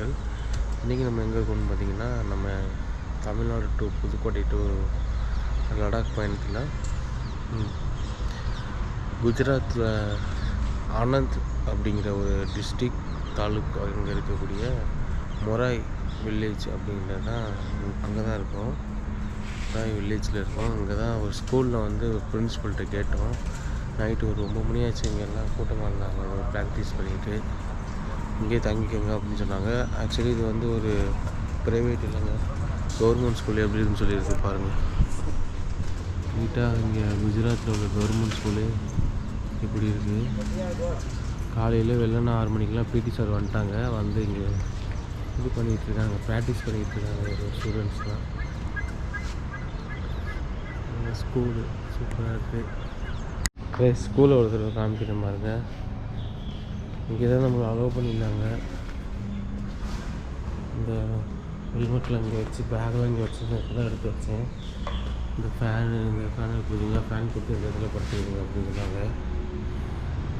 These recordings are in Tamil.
நல்வாழ்த்துக்கள் இன்றைக்கி நம்ம எங்கே இருக்கோம்னு பார்த்தீங்கன்னா நம்ம தமிழ்நாடு டு புதுக்கோட்டை டு லடாக் பயணத்தில் குஜராத்தில் ஆனந்த் அப்படிங்கிற ஒரு டிஸ்ட்ரிக் தாலுக் அங்கே இருக்கக்கூடிய மொராய் வில்லேஜ் அப்படிங்கிறது தான் அங்கே தான் இருக்கோம். மொராய் வில்லேஜில் இருக்கோம். அங்கே தான் ஒரு ஸ்கூலில் வந்து பிரின்ஸிபல்கிட்ட கேட்டோம். நைட்டு ஒரு ஒம்பது மணி ஆச்சு இங்கே கூட்டமாக இருந்தாங்க. ப்ராக்டிஸ் பண்ணிவிட்டு இங்கேயே தங்கிக்கோங்க அப்படின்னு சொன்னாங்க. ஆக்சுவலி இது வந்து ஒரு ப்ரைவேட் இல்லைங்க. கவர்மெண்ட் ஸ்கூல் எப்படி இருக்குன்னு சொல்லியிருக்கு பாருங்கள் நீட்டாக இங்கே குஜராத்தில் உள்ள கவர்மெண்ட் ஸ்கூலு இப்படி இருக்குது காலையில் வெள்ளன ஆறு மணிக்கெலாம் பிடி சார் வந்துட்டாங்க. வந்து இங்கே இது பண்ணிகிட்டு இருக்காங்க. ப்ராக்டிஸ் பண்ணிகிட்டு இருக்காங்க ஒரு ஸ்டூடெண்ட்ஸ்லாம் ஸ்கூலு சூப்பராக இருக்குது ஸ்கூலில் ஒருத்தர் காமிக்கிற காமிக்கிறேன் இங்கே தான் நம்மளை அலோவ் பண்ணியிருந்தாங்க. இந்த ஹெல்மெட்டில் இங்கே வச்சு பேக்கில் இங்கே வச்சு தான் எடுத்து வச்சேன். இந்த ஃபேனு இந்த ஃபேன் இருக்குதுங்களா ஃபேன் கொடுத்து இந்த இடத்துல படுத்துக்கிங்க அப்படின்னு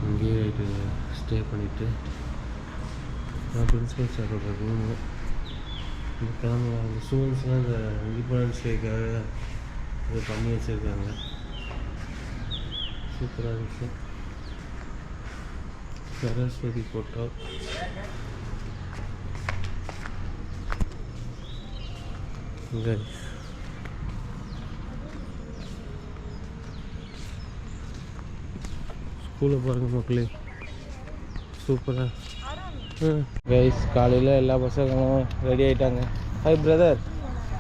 இங்கேயே நைட்டு ஸ்டே பண்ணிவிட்டு நான் பிரின்சிபல் சாரோட ரூமு இந்த கிழமை அந்த ஸ்டூடெண்ட்ஸ்லாம் இந்த இண்டிபெண்டன்ஸ் டேக்காக இது பண்ணி வச்சுருக்காங்க. சூப்பராக இருந்துச்சு. சரஸ்வதி போட்டோ ஸ்கூலில் பாருங்கள் மக்களே. சூப்பராக கைஸ் காலையில் எல்லா பசங்களும் ரெடி ஆகிட்டாங்க hi brother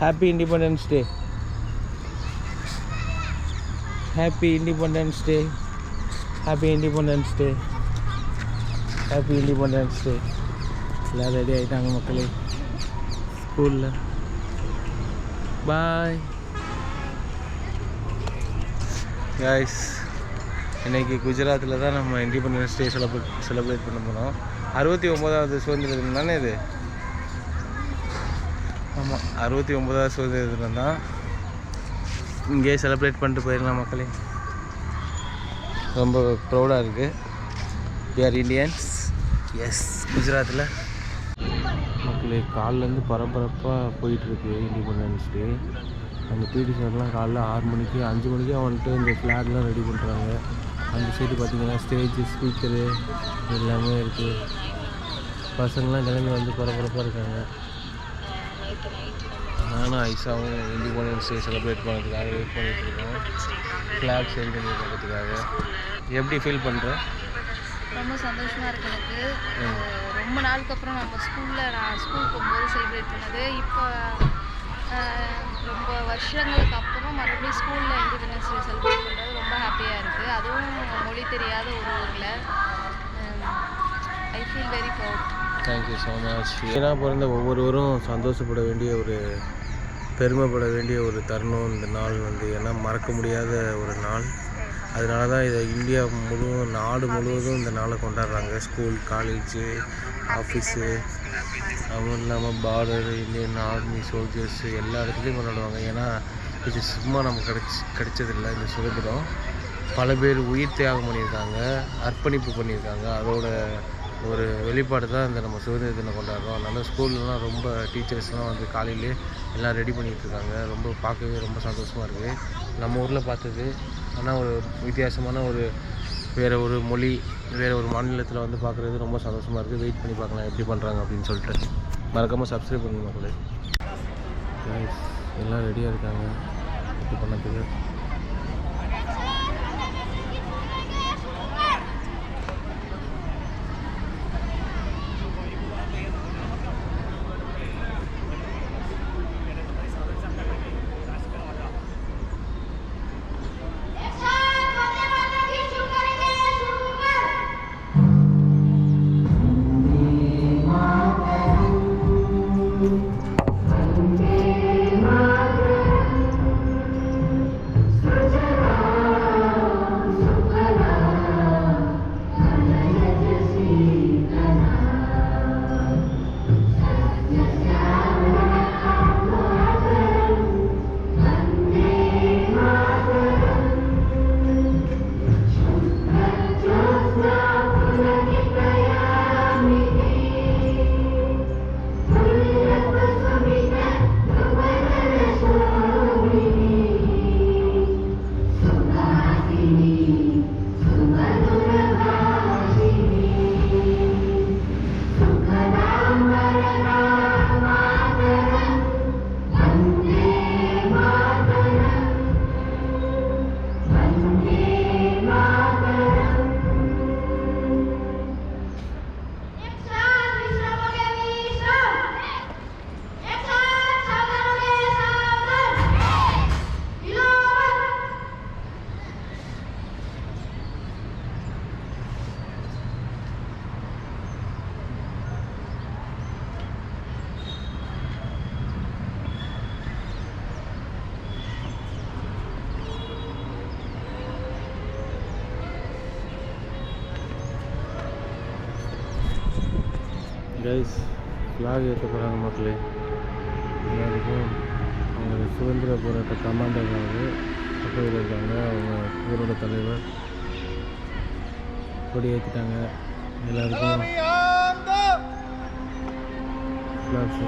happy independence day happy independence day happy independence day happy independence day எல்லாம் ரெடி ஆகிட்டாங்க மக்களே ஸ்கூலில் பாய் காய்ஸ் இன்றைக்கி குஜராத்தில் தான் நம்ம இண்டிபெண்டன்ஸ் டே செலிப்ரேட் செலிப்ரேட் பண்ண போகிறோம் அறுபத்தி ஒம்போதாவது சுதந்திர தினம் தானே இது ஆமாம் அறுபத்தி ஒம்போதாவது சுதந்திர தினம் தான் இங்கேயே செலிப்ரேட் பண்ணிட்டு போயிடலாம் மக்களே ரொம்ப ப்ரௌடாக இருக்குது வி ஆர் இண்டியன்ஸ் எஸ் குஜராத்தில் மக்களே காலிலேருந்து பரபரப்பாக போயிட்டுருக்கு இண்டிபெண்டன்ஸ் டே அந்த பிடி சார்லாம் காலைல ஆறு மணிக்கு அஞ்சு மணிக்கு வந்துட்டு இந்த ஃப்ளாக்லாம் ரெடி பண்ணுறாங்க அந்த சைடு பார்த்தீங்கன்னா ஸ்டேஜு ஸ்பீக்கரு எல்லாமே இருக்குது பசங்களாம் கிளம்பி வந்து பரபரப்பாக இருக்காங்க. நானும் ஐசாவும் இண்டிபெண்டன்ஸ் டே செலிப்ரேட் பண்ணுறதுக்காக வெயிட் பண்ணிட்டு ஃப்ளாக் செரி பண்ணி பண்ணுறதுக்காக எப்படி ஃபீல் பண்ணுற ரொம்ப சந்தோஷமா இருக்கு எனக்கு ரொம்ப நாளுக்கு அப்புறம் நம்ம ஸ்கூல்ல நான் ஸ்கூல் போகும்போது செலிப்ரேட் பண்ணது. இப்போ ரொம்ப வருஷங்களுக்கு அப்புறம் மறுபடியும் ஸ்கூல்ல இண்டிபெண்டன்ஸ் டே செலிப்ரேட் பண்ணுறது ரொம்ப ஹாப்பியாக இருக்குது அதுவும் மொழி தெரியாத ஒரு ஊரில். I feel very proud thank you so much ஏன்னா பிறந்த ஒவ்வொருவரும் சந்தோஷப்பட வேண்டிய ஒரு பெருமைப்பட வேண்டிய ஒரு தருணம் இந்த நாள் வந்து. ஏன்னா மறக்க முடியாத ஒரு நாள். அதனால தான் இதை இந்தியா முழுவதும் நாடு முழுவதும் இந்த நாளை கொண்டாடுறாங்க. ஸ்கூல் காலேஜு ஆஃபீஸு அதுவும் இல்லாமல் பார்டர் இந்தியன் ஆர்மி சோல்ஜர்ஸ் எல்லா இடத்துலையும் கொண்டாடுவாங்க. ஏன்னா இது சும்மா நமக்கு கிடைச்சி கிடைச்சதில்ல இந்த சுதந்திரம். பல பேர் உயிர் தியாகம் பண்ணியிருக்காங்க அர்ப்பணிப்பு பண்ணியிருக்காங்க. அதோட ஒரு வெளிப்பாடு தான் இந்த நம்ம சுதந்திர தினம் கொண்டாடுறோம். அதனால் ஸ்கூல்லலாம் ரொம்ப டீச்சர்ஸ்லாம் வந்து காலையிலே எல்லாம் ரெடி பண்ணிகிட்ருக்காங்க. ரொம்ப பார்க்கவே ரொம்ப சந்தோஷமாக இருக்குது நம்ம ஊரில் பார்த்தது ஆனால் ஒரு வித்தியாசமான ஒரு வேறு ஒரு மொழி வேறு ஒரு மாநிலத்தில் வந்து பார்க்குறது ரொம்ப சந்தோஷமாக இருக்குது வெயிட் பண்ணி பார்க்கலாம் எப்படி பண்ணுறாங்க அப்படின்னு சொல்லிட்டு. மறக்காமல் சப்ஸ்கிரைப் பண்ணுங்க மக்களே. எல்லாம் ரெடியாக இருக்காங்க. இது பண்ணதுக்கு கைஸ் ஃப்ளாக் ஏற்ற போகிறாங்க மக்களே. எல்லாருக்கும் அவங்க சுதந்திர போராட்ட கமாண்டர் வந்து பக்கத்தில் இருக்காங்க. அவங்க ஊரோட தலைவர் கொடி ஏற்றிட்டாங்க எல்லாருக்கும் ஃப்ளாக்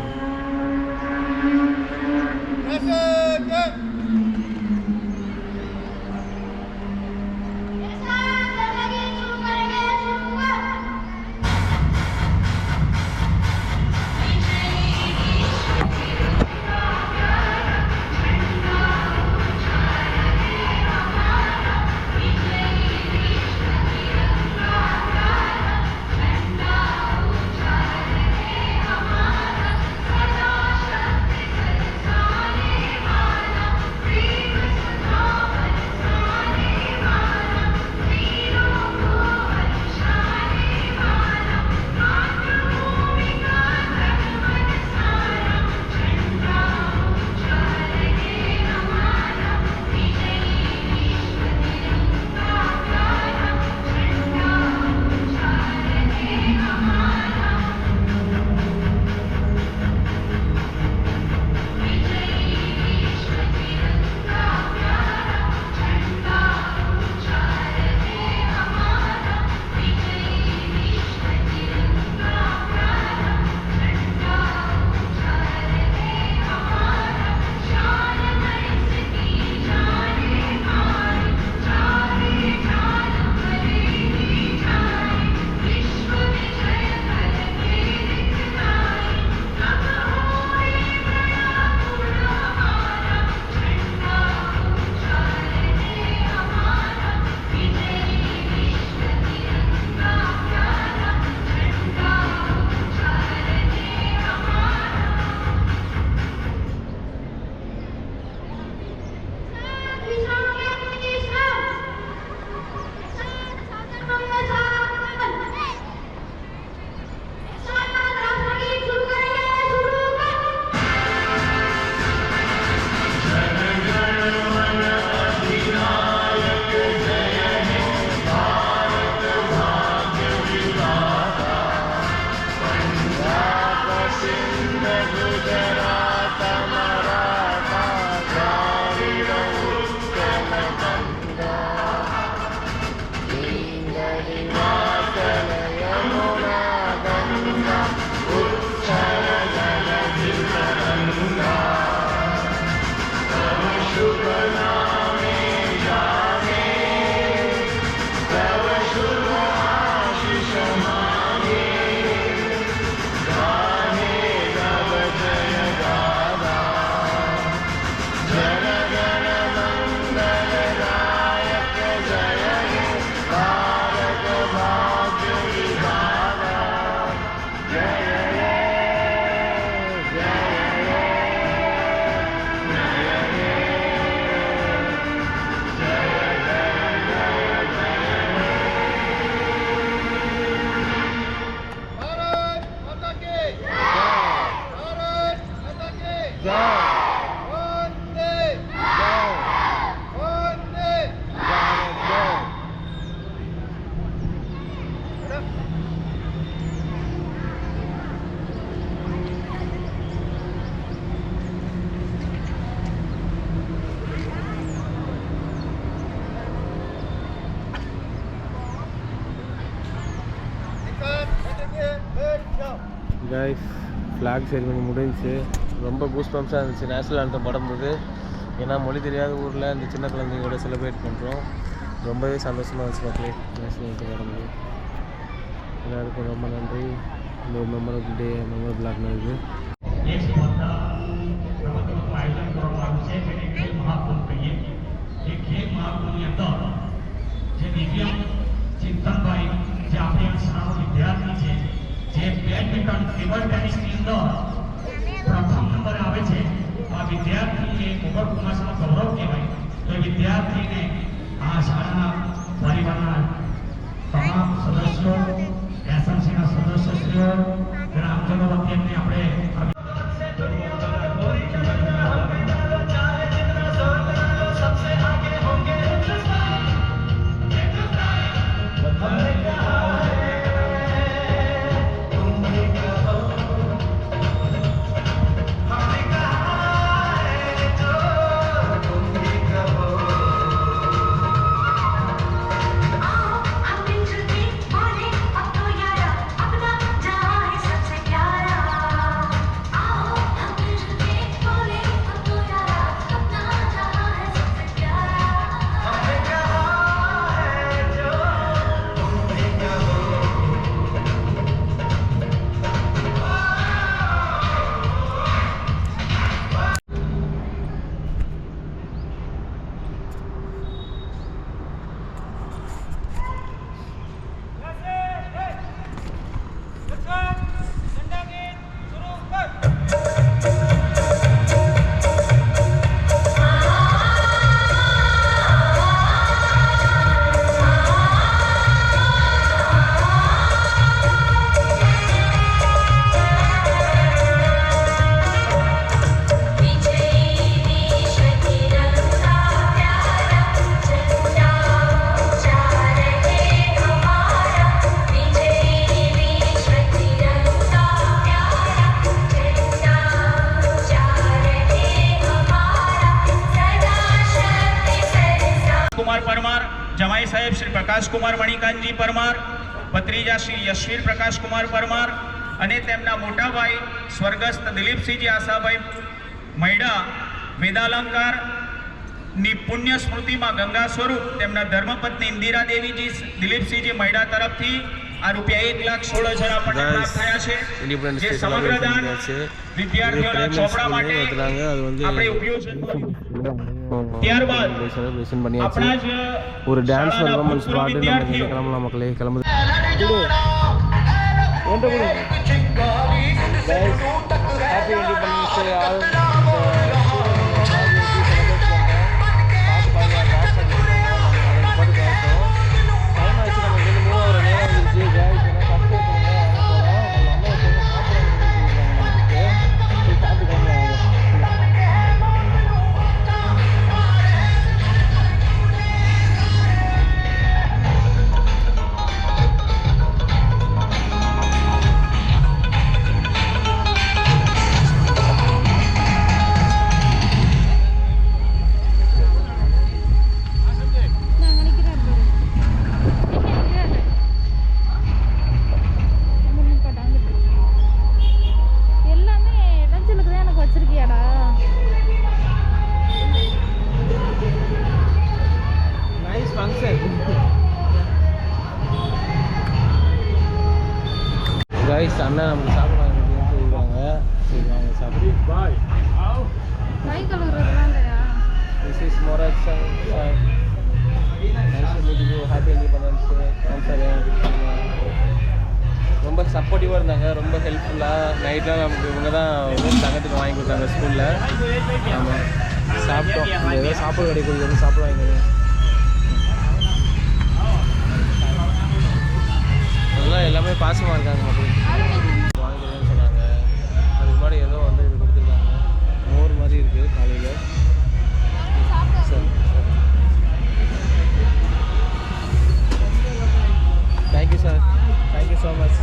பேக் செரிமனி முடிஞ்சு ரொம்ப கூஸ் பம்ப்ஸாக இருந்துச்சு. நேஷனல் ஆண்டத்தை படும்போது. ஏன்னா மொழி தெரியாத ஊரில் அந்த சின்ன குழந்தைங்களோட செலிப்ரேட் பண்ணுறோம் ரொம்பவே சந்தோஷமாக இருந்துச்சு மக்களே நேஷனல் ஆண்டத்தை படும்போது. எல்லாருக்கும் ரொம்ப நன்றி. இந்த ஒரு மெமரபிள் டே மெமரபிள் ஆகினது જે નિયમ બેડમિન્ટન ટેબલ ટેનિસની અંદર પ્રથમ નંબર આવે છે. આ વિદ્યાર્થી એ મોગલ કુમારનો ગૌરવ કહેવાય. તો એ વિદ્યાર્થીને આ શાળાના પરિવારના તમામ સદસ્યો એસએમસીના સદસ્યશ્રીઓ, ગ્રામજનો વતી પરમાર જમાઈ સાહેબ શ્રી પ્રકાશકુમાર મણિકાંતજી પરમાર ભત્રીજા શ્રી યશવીર પ્રકાશકુમાર પરમાર અને તેમના મોટા ભાઈ સ્વર્ગસ્થ દિલીપસિંહજી આશાભાઈ મૈડા વેદાલંકારની પુણ્ય સ્મૃતિમાં ગંગા સ્વરૂપ તેમના ધર્મપત્ની ઇન્દિરા દેવીજી દિલીપસિંહજી મૈડા તરફથી આ રૂપિયા એક લાખ સોળ હજાર આપણને પ્રાપ્ત થયા છે. જે સમગ્ર દાન વિદ્યાર્થીઓના இது ચોપડા primary માટે school ல அது வந்து આપણે ઉપયોગ ત્યારબાદ செலிப்ரேஷன் பண்ணியாச்சு આપણા જ ஒரு டான்ஸ் શાળાના பர்ஃபார்மன்ஸ் ભૂતપૂર્વ பாட்டு நம்ம વિદ્યાર્થીઓ இங்கே கிளம்பலாம் மக்களே கிளம்புது ஹாப்பி இண்டிபெண்டன்ஸ் டே கைஸ் அண்ணா நமக்கு சாப்பிட வாங்கிட்டு சொல்லியிருக்காங்க சரி வாங்க சாப்பிடு பாய் கை கழுவுறதுலாம் இல்லையா this is Moraj sir happy independence ரொம்ப சப்போர்ட்டிவாக இருந்தாங்க. ரொம்ப ஹெல்ப்ஃபுல்லாக நைட்லாம் நமக்கு இவங்க தான் தங்கத்துக்கு வாங்கி கொடுத்தாங்க ஸ்கூலில் ஆமாம் சாப்பிட்டோம். ஏதோ சாப்பாடு கிடைக்கும் எதுவும் சாப்பிட வாங்கிங்க அதெல்லாம் எல்லாமே பாசமாக இருக்காங்க மக்கள். இருக்குது காலையில் சரி thank you sir thank you so much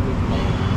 BMW.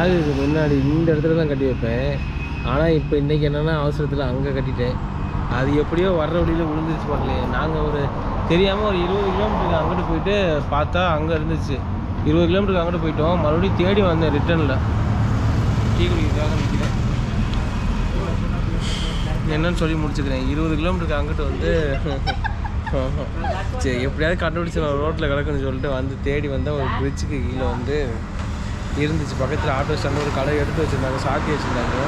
பேகுக்கு முன்னாடி இந்த இடத்துல தான் கட்டி வைப்பேன். ஆனால் இப்போ இன்றைக்கி என்னென்னா அவசரத்தில் அங்கே கட்டிட்டேன். அது எப்படியோ வர்ற வழியில் விழுந்துருச்சு பாருங்களே. நாங்கள் ஒரு தெரியாமல் ஒரு இருபது கிலோமீட்டருக்கு அங்கிட்டு போயிட்டு பார்த்தா அங்கே இருந்துச்சு. இருபது கிலோமீட்டருக்கு அங்கிட்டு போயிட்டோம். மறுபடியும் தேடி வந்தேன் ரிட்டனில். டீ குடிக்கிறதுக்காக நிற்கிறேன் என்னன்னு சொல்லி முடிச்சுக்கிறேன். இருபது கிலோமீட்டருக்கு அங்கிட்டு வந்து சரி எப்படியாவது கண்டுபிடிச்சி நான் ரோட்டில் கிடக்குன்னு சொல்லிட்டு வந்து தேடி வந்தால் ஒரு பிரிட்ஜுக்கு கீழே வந்து இருந்துச்சு. பக்கத்தில் ஆட்டோ ஸ்டாண்ட் ஒரு கடை எடுத்து வச்சுருந்தாங்க. சாத்தி வச்சுருந்தாங்க.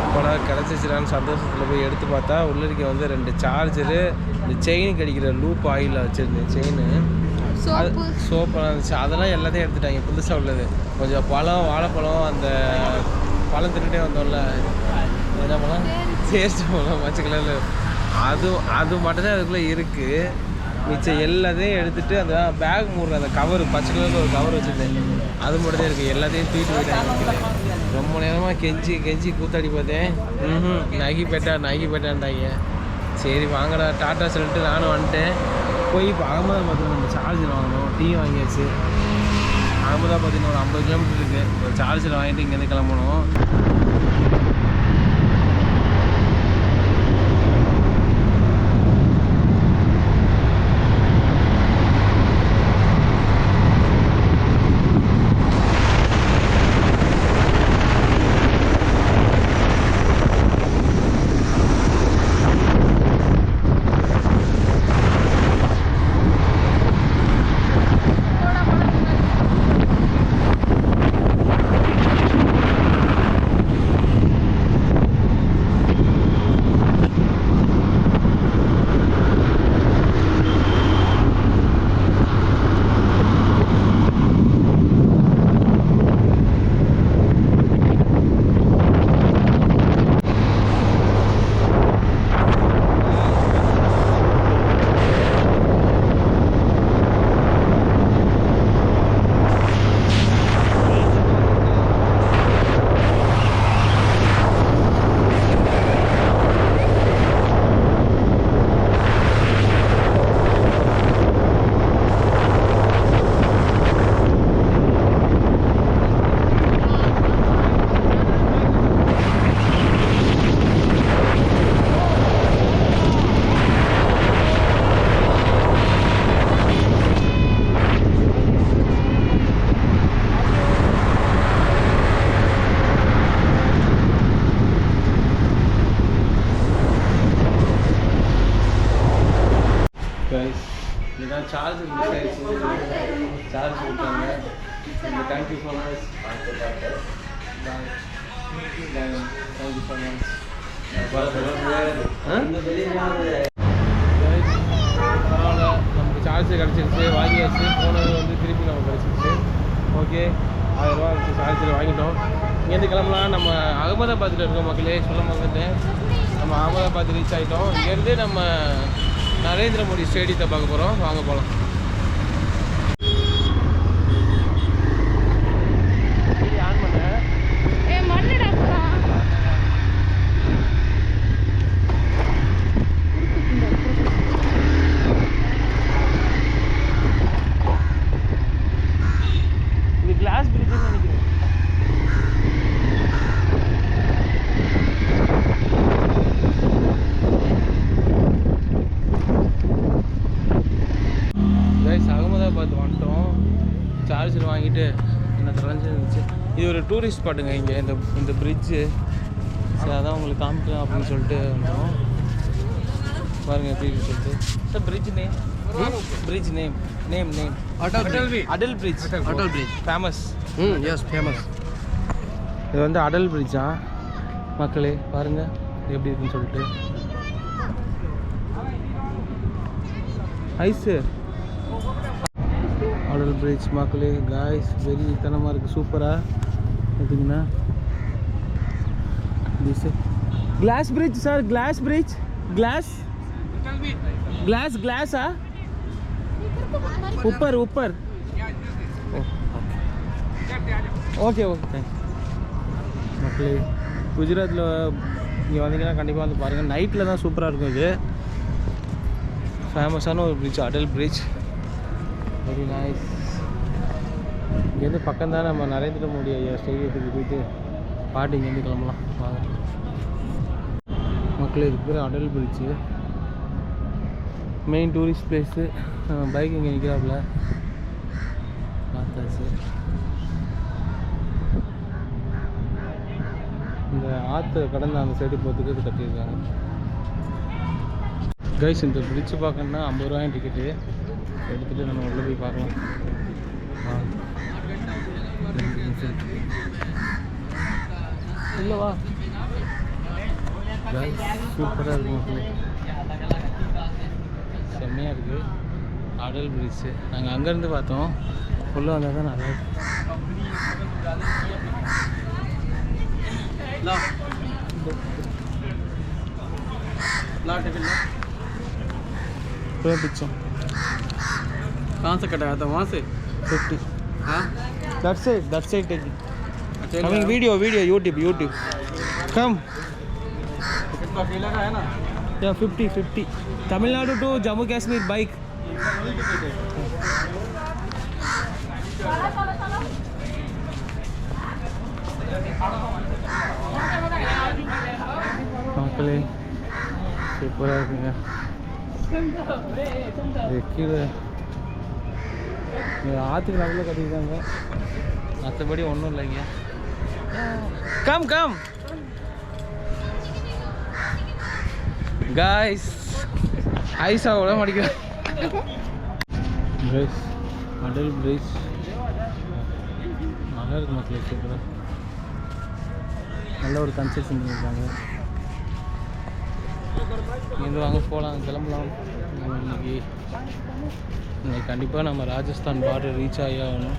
அப்போடா கிடச்சிச்சிடான்னு சந்தோஷத்தில் போய் எடுத்து பார்த்தா உள்ள இருக்க வந்து ரெண்டு சார்ஜரு இந்த செயின் கடிக்கிற லூப் ஆயில் வச்சுருந்தேன் செயின் சோப்பெல்லாம் இருந்துச்சு. அதெல்லாம் எல்லாத்தையும் எடுத்துட்டாங்க. புதுசாக உள்ளது. கொஞ்சம் பழம் வாழைப்பழம் அந்த பழம் தின்னுட்டே வந்தோம்ல. என்ன பழம்? சேஸ்ட் பழம் பச்சை கலரில். அது அது மட்டும்தான் அதுக்குள்ளே இருக்குது மிச்சம் எல்லாத்தையும் எடுத்துட்டு அந்த பேக் மூடுற அந்த கவர் பச்சை கலரில் ஒரு கவர் வச்சுருந்தேன். அது மட்டும் தான் இருக்குது எல்லாத்தையும் தூக்கிட்டு போயிட்டாங்க ரொம்ப நேரமாக கெஞ்சி கெஞ்சி கூத்தாடி பார்த்தேன். ம் நகி பெட்டா நகி பேட்டான்ட்டாங்க சரி வாங்கடா டாட்டா சொல்லிட்டு நானும் வந்துட்டேன். போய் இப்போ அகமதாபாத்தில் நம்ம சார்ஜர் வாங்கணும். டீ வாங்கியாச்சு. அகமதாபாத் ஒரு ஐம்பது கிலோமீட்டர் இருக்குது ஒரு சார்ஜர் வாங்கிட்டு இங்கேருந்து கிளம்பணும். ஆயிரரூவா வாங்கிட்டோம். இங்கேருந்து கிளம்பலாம். நம்ம அகமதாபாத்தில் இருக்கோம் மக்களே சொல்ல வந்துட்டு நம்ம அகமதாபாத் ரீச் ஆகிட்டோம் இங்கேருந்து நம்ம நரேந்திர மோடி ஸ்டேடியத்தை பார்க்க போகிறோம் வாங்க போகலாம் ஆன் பண்ணேன் ஏ மண்ணுடா அப்பா. இது கிளாஸ் பிரிட்ஜ்னு நினைக்கிறேன் கைஸ் அகமதாபாத் வந்துட்டோம் சார்ஜர் வாங்கிட்டு என்ன தொலைஞ்சிருந்துச்சு இது ஒரு டூரிஸ்ட் ஸ்பாட்டுங்க இங்கே இந்த இந்த பிரிட்ஜு சரி அதான் உங்களுக்கு காமிக்கலாம் அப்படின்னு சொல்லிட்டு வந்தோம். பாருங்க எப்படி இருக்குன்னு சொல்லிட்டு. Sir bridge name bridge name name name Bridge. Atal bridge Atal Bridge. Famous Hmm, yes, famous. இது வந்து அடல் பிரிட்ஜா மக்களே பாருங்க எப்படி இருக்குன்னு சொல்லிட்டு. ஐஸு அடல் பிரிட்ஜ் மக்களே காய்ஸ் வெரி தனமாக இருக்குது சூப்பராக பார்த்தீங்கன்னா this glass bridge sir glass bridge glass glass கிளாஸா உப்பர் உப்பர் ஓகே ஓகே தேங்க்ஸ் மக்களே குஜராத்தில் இங்கே வந்தீங்கன்னா கண்டிப்பாக வந்து பாருங்கள் நைட்டில் தான் சூப்பராக இருக்கும் இது. ஃபேமஸான ஒரு bridge Atal bridge very nice இங்கேருந்து பக்கம் தான் நம்ம நரேந்திர மோடி ஐயா ஸ்டேடியத்துக்கு போயிட்டு பாட்டு இங்கேருந்து கிளம்பலாம். வாங்க. மக்கள் இருக்கிற Atal bridge main tourist place bike இங்கே நிற்கிறாப்புல பார்த்தாச்சு. இந்த ஆற்று கடந்து அந்த சைடு போகிறதுக்கு இது கட்டியிருக்காங்க. கைஸ் இந்த பிரிட்ஜு பார்க்கணுன்னா ஐம்பது ரூபாயும் டிக்கெட்டு எடுத்துகிட்டு நம்ம உள்ளே போய் பார்க்கலாம். ஆ இல்லைவா? சூப்பராக இருக்கும் செம்மையாக இருக்குது அடல் பிரிட்ஜு நாங்கள் அங்கேருந்து பார்த்தோம். உள்ளே வந்தால் தான் நல்லா பிச்சம் காசு கட்டாத மாசு fifty ah? That's it. That's it. Coming video, video, YouTube, YouTube. Come. कितना किला का है ना? Yeah, 50, 50. Tamil Nadu to Jammu Kashmir bike. देखिए சூப்பராக இருக்குங்க வைக்கிற ஆற்றுக்கு நல்ல கட்டிருக்காங்க மற்றபடி ஒன்றும் இல்லைங்க. கம் கம் காய்ஸ் ஐஸா விட மாட்டேங்கிறேன் பிரிட்ஜ் அடல் பிரிட்ஜ் நல்லா இருக்கு மக்களே சூப்பராக நல்ல ஒரு கன்ஸ்ட்ரக்ஷன் பண்ணியிருக்காங்க இங்கேருந்து வாங்க போகலாம் கிளம்பலாம். இன்னைக்கு இன்னைக்கு கண்டிப்பாக நம்ம ராஜஸ்தான் பார்டர் ரீச் ஆகி ஆகணும்.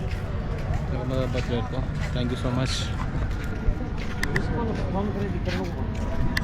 அகமதாபாத்தில் இருக்கோம் தேங்க்யூ ஸோ மச்